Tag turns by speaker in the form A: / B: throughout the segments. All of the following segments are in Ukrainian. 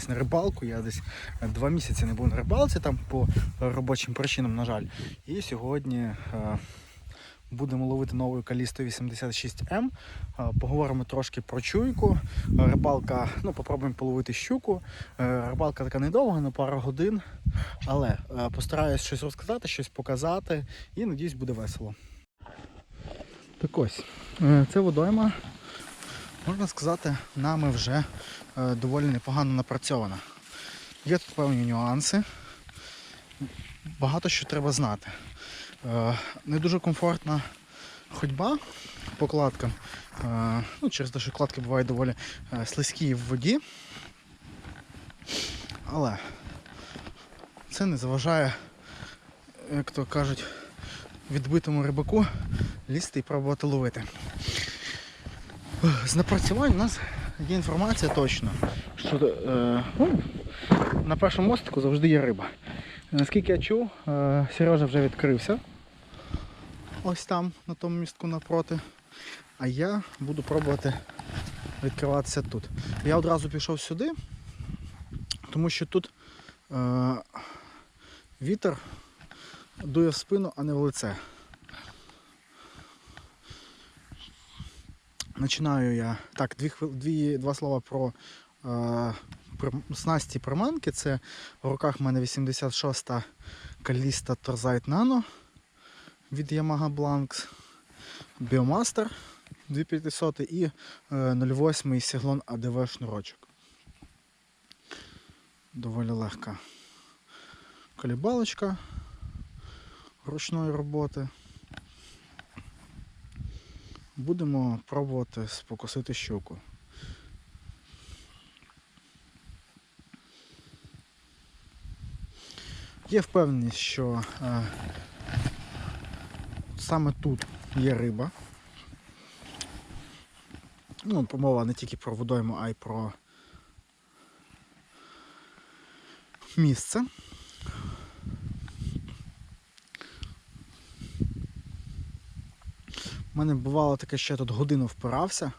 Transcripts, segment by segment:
A: нарешті на рибалку. Я десь два місяці не був на рибалці там по робочим причинам, на жаль. І сьогодні е, будемо ловити новою калістою 86М. Е, Поговоримо трошки про чуйку. Е, Рибалка, ну, попробуємо половити щуку. Е, Рибалка така недовга, на пару годин. Але е, постараюсь щось розказати, щось показати і надіюсь буде весело. Так ось, е, це водойма, можна сказати, нами вже е, доволі непогано напрацьована. Є тут певні нюанси, багато що треба знати. Е, Не дуже комфортна ходьба по кладкам, е, ну, через те, що кладки бувають доволі слизькі в воді. Але це не заважає, як то кажуть, відбитому рибаку лізти і пробувати ловити. З напрацювань у нас є інформація точно, що е, ну, на першому мостику завжди є риба. Наскільки я чув, е, Сережа вже відкрився. Ось там, на тому містку напроти. А я буду пробувати відкриватися тут. Я одразу пішов сюди, тому що тут е, вітер дує в спину, а не в лице. Починаю я. Так, дві, дві, два слова про е, прим- снасті приманки. Це в руках в мене 86-та Каліста Торзайт Nano від Yamaha Blanks, Biomaster 2500 і е, 08 Сіглон АДВ шнурочок. Доволі легка колібалочка ручної роботи. Будемо пробувати спокусити щуку. Є впевненість, що е, саме тут є риба. Ну, мова не тільки про водойму, а й про місце. У мене бувало таке, що я тут годину впирався,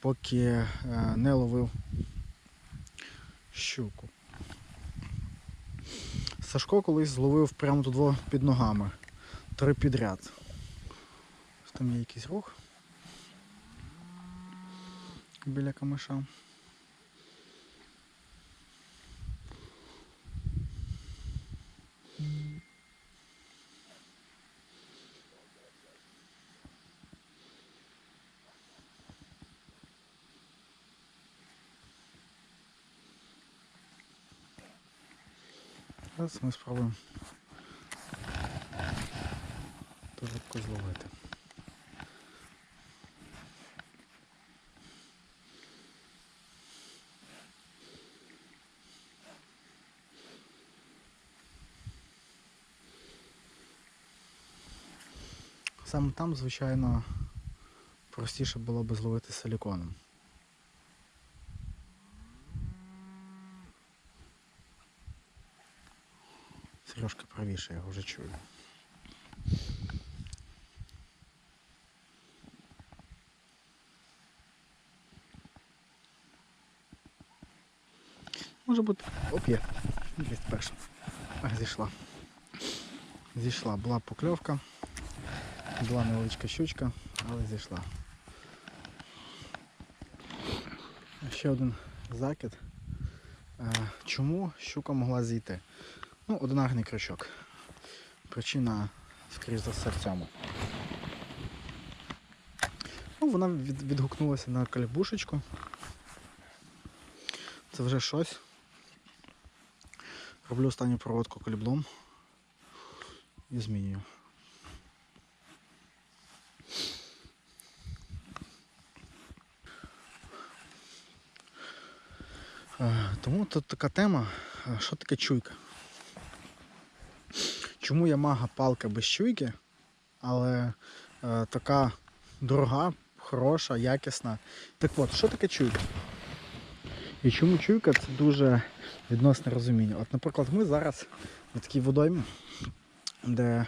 A: поки е, не ловив щуку. Сашко колись зловив прямо тут під ногами. Три підряд. Там є якийсь рух біля камиша. Зараз ми спробуємо ту рибку зловити. Саме там, звичайно, простіше було би зловити силіконом. Сережка правіше, я його вже чую. Може бути. Оп, є. Є перша. Зійшла. Зійшла. Була покльовка. Була невеличка щучка, але зійшла. Ще один закид. Е, Чому щука могла зійти? Ну, одинарний крючок. Причина, скоріш за цьому. Ну, вона від, відгукнулася на калібушечку. Це вже щось. Роблю останню проводку каліблом і змінюю. Е, Тому тут така тема, е, що таке чуйка. Чому Ямага палка без чуйки, але е, така дорога, хороша, якісна. Так от, що таке чуйка? І чому чуйка це дуже відносне розуміння. От, наприклад, ми зараз на такій водоймі, де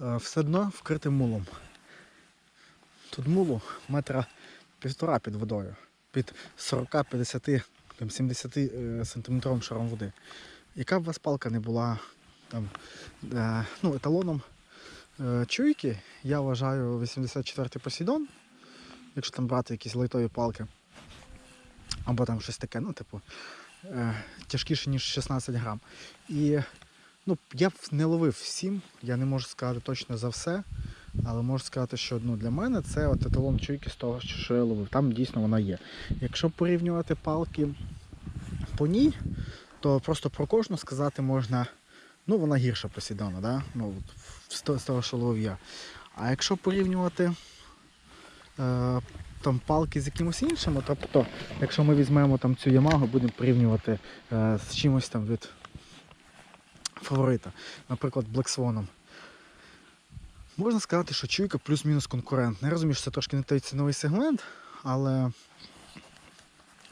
A: е, все дно вкрите мулом. Тут мулу метра півтора під водою, під 40-50 там 70 е, сантиметровим шаром води. Яка б у вас палка не була там, е, ну, еталоном е, чуйки, я вважаю 84-й Посейдон, якщо там брати якісь лайтові палки, або там щось таке, ну, типу, е, тяжкіше, ніж 16 грам. І ну, я не ловив всім, я не можу сказати точно за все, але можу сказати, що ну, для мене це от еталон чуйки з того, що я ловив. Там дійсно вона є. Якщо порівнювати палки по ній, то просто про кожну сказати можна, ну вона гірша Посейдона, да? ну, з того- що. А якщо порівнювати е, там палки з якимось іншим, тобто, якщо ми візьмемо там цю Ямагу, будемо порівнювати е, з чимось там від фаворита, наприклад, Black Swan. Можна сказати, що чуйка плюс-мінус конкурентна. Я розумію, що це трошки не той ціновий сегмент, але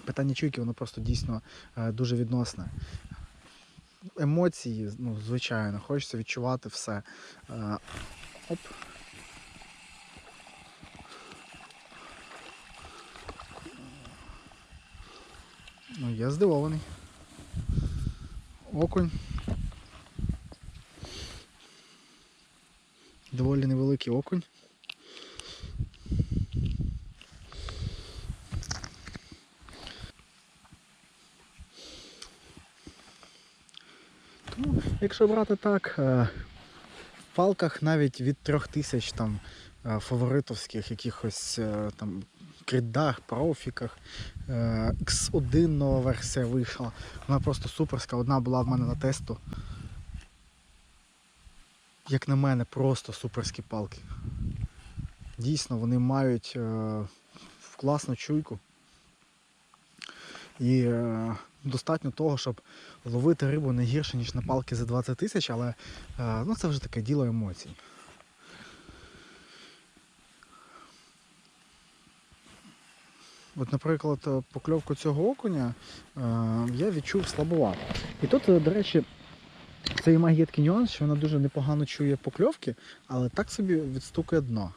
A: питання чуйки, воно просто дійсно е, дуже відносне. Емоції, ну, звичайно, хочеться відчувати все. Е, Оп. Ну, я здивований. Окунь. Доволі невеликий окунь. Тому, якщо брати так, е, в палках навіть від трьох тисяч там е, фаворитовських якихось е, там крідах, профіках. е, X1 нова версія вийшла. Вона просто суперська. Одна була в мене на тесту. Як на мене, просто суперські палки. Дійсно, вони мають класну чуйку. І достатньо того, щоб ловити рибу не гірше, ніж на палки за 20 тисяч, але е, ну, це вже таке діло емоцій. От, наприклад, е, покльовку цього окуня е, я відчув слабовато. І тут, до речі, це і має нюанс, що вона дуже непогано чує покльовки, але так собі відстукує дно.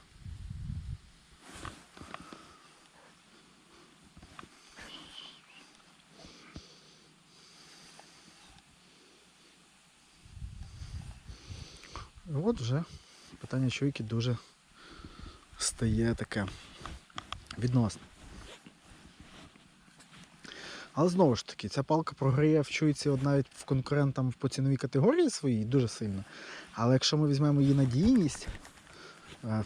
A: От вже питання чуйки дуже стає таке відносне. Але знову ж таки, ця палка програє в чуйці навіть в конкурентам по ціновій категорії своїй дуже сильно. Але якщо ми візьмемо її надійність, е,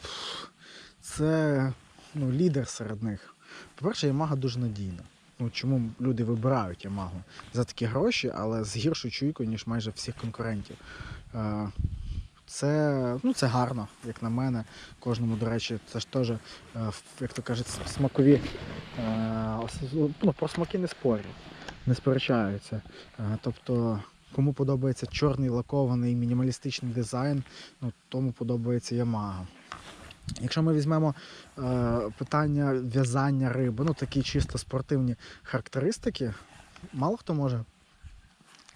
A: це ну, лідер серед них. По-перше, Ямага дуже надійна. Ну, чому люди вибирають Ямагу за такі гроші, але з гіршою чуйкою, ніж майже всіх конкурентів. Це, ну, це гарно, як на мене. Кожному, до речі, це ж теж, е, як то кажуть, смакові. е, Ну, про смаки не спорять, не сперечаються. Е, Тобто, кому подобається чорний лакований мінімалістичний дизайн, ну, тому подобається Yamaha. Якщо ми візьмемо е, питання в'язання риби, ну такі чисто спортивні характеристики, мало хто може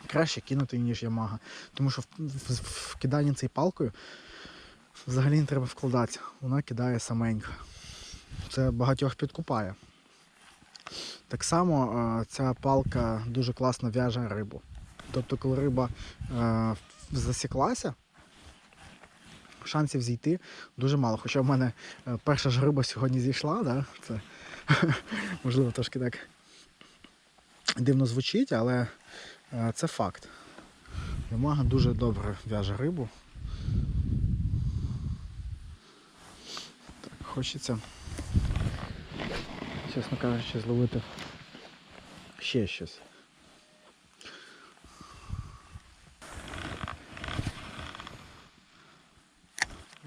A: краще кинути, ніж Ямага. Тому що в, в, в киданні цією палкою взагалі не треба вкладатися. Вона кидає саменька. Це багатьох підкупає. Так само ця палка дуже класно в'яже рибу. Тобто, коли риба е, засіклася, шансів зійти дуже мало. Хоча в мене е, перша ж риба сьогодні зійшла, да? це можливо трошки так дивно звучить, але це факт. Ямага дуже добре в'яже рибу. Так, хочеться, чесно кажучи, зловити ще щось.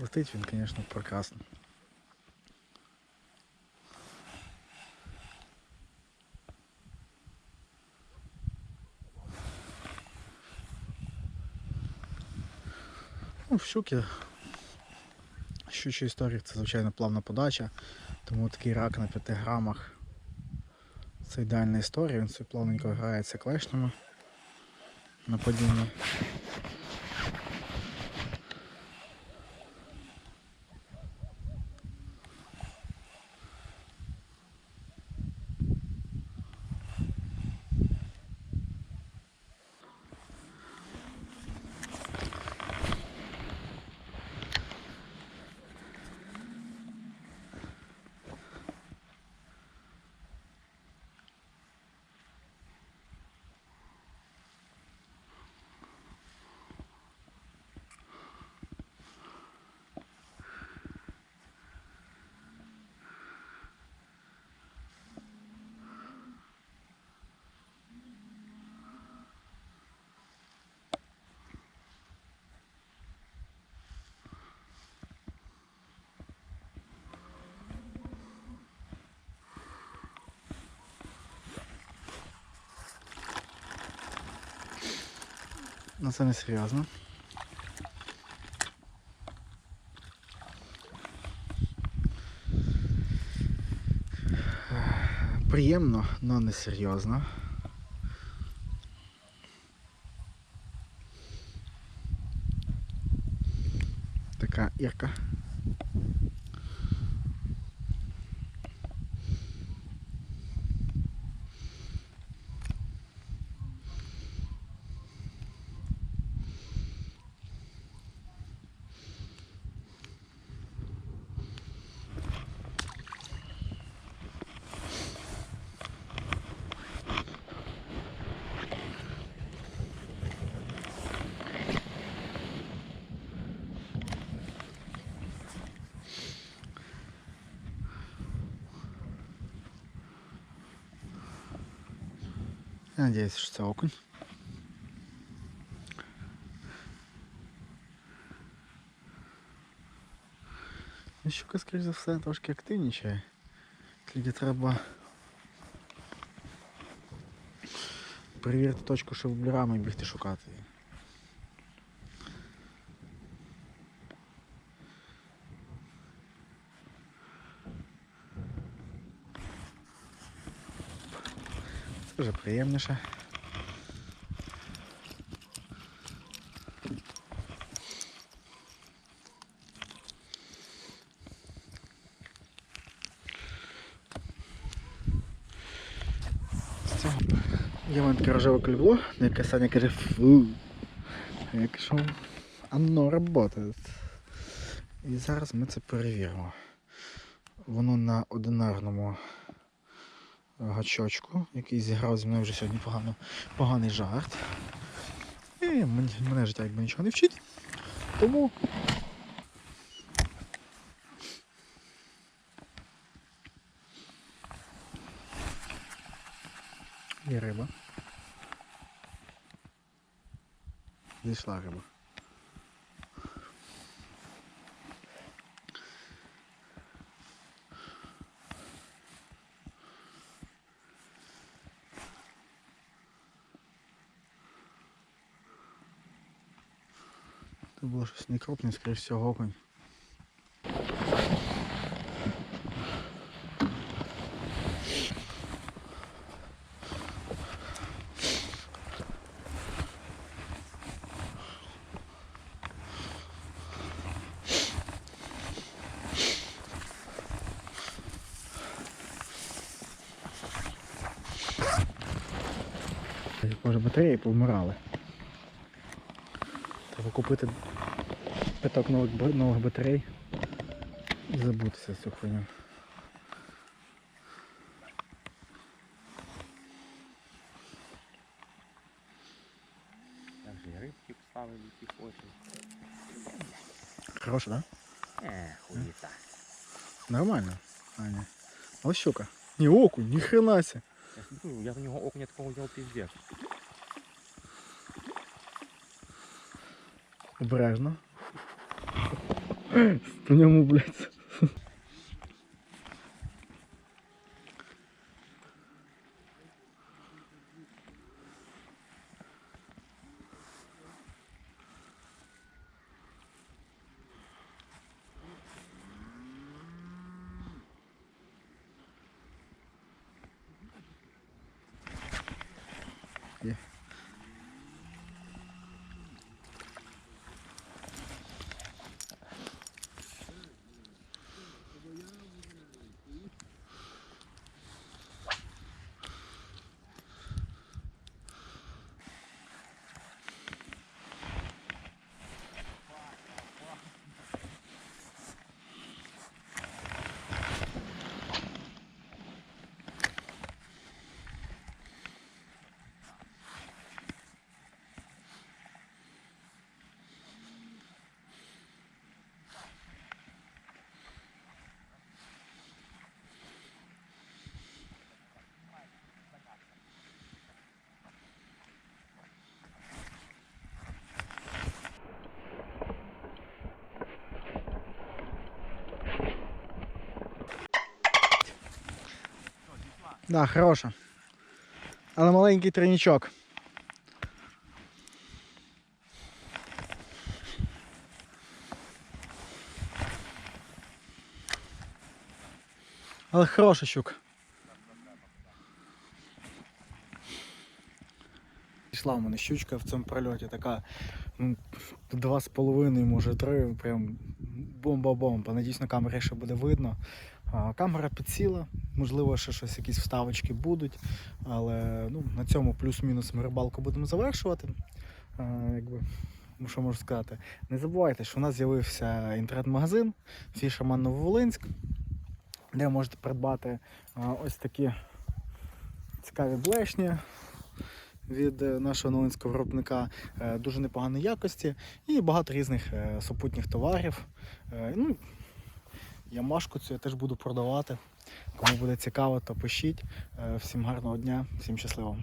A: Летить він, звісно, прекрасно. В щуки. Щучі історії це звичайно плавна подача, тому такий рак на 5 грамах. Це ідеальна історія, він собі плавненько грається клешнями на падінні. Ну це не серйозно. Приємно, але не серйозно. Така Ірка. Надіюсь, що це окунь. Щука, скоріш за все, трошки активнічає. Тільки треба перевірити точку щоб і бігти шукати її. Вже приємніше. Є в мене таке рожеве кольбло, на яке Саня каже фу. А я кажу, оно работает. І зараз ми це перевіримо. Воно на одинарному гачочку, який зіграв зі мною вже сьогодні погано, поганий жарт. І мене, життя якби нічого не вчить. Тому. Є риба. Зійшла риба. Це було щось не крупне, скоріше всього окунь. Може батареї повмирали. Треба купити п'яток нових, ба- нових батарей і забутися з цю хуйню.
B: Там же і рибки поставили, які хочуть.
A: Хороша, да?
B: Е, хуїта.
A: Нормально. Аня. Ось щука. Ні окунь, ні хрена ся.
B: Я ж говорю, я в нього окуня такого взяв піздець.
A: Обережно. По ньому, блядь. Є. Да, хороша. Але маленький тринічок. Але хороший щук. Пішла в мене щучка в цьому прольоті така ну, два з половиною, може три, прям бомба-бомба. Надіюсь, на камері ще буде видно. Камера підсіла, можливо, ще щось, якісь вставочки будуть. Але ну, на цьому плюс-мінус ми рибалку будемо завершувати. Якби, ну, що можу сказати? Не забувайте, що у нас з'явився інтернет-магазин Fisherman Нововолинськ, де можете придбати ось такі цікаві блешні від е, нашого новинського виробника е, дуже непоганої якості і багато різних е, супутніх товарів. Ну, ямашку цю я теж буду продавати. Кому буде цікаво, то пишіть. Е, Всім гарного дня, всім щасливо.